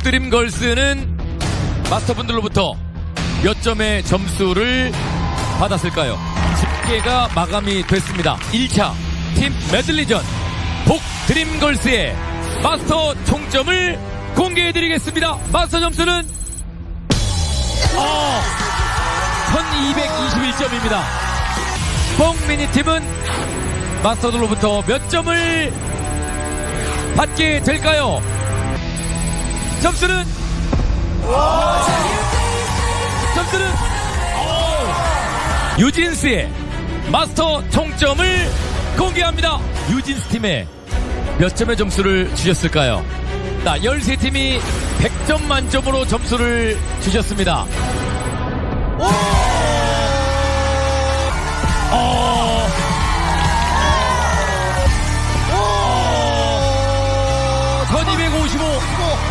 복드림걸스는 마스터분들로부터 몇 점의 점수를 받았을까요? 집계가 마감이 됐습니다. 1차 팀 메들리전 복드림걸스의 마스터 총점을 공개해드리겠습니다. 마스터 점수는 어, 1221점입니다. 뽕미니팀은 마스터들로부터 몇 점을 받게 될까요? 점수는 점수는 유진스의 마스터 총점을 공개합니다. 유진스 팀에 몇 점의 점수를 주셨을까요? 자, 13팀이 100점 만점으로 점수를 주셨습니다. 오! 1255!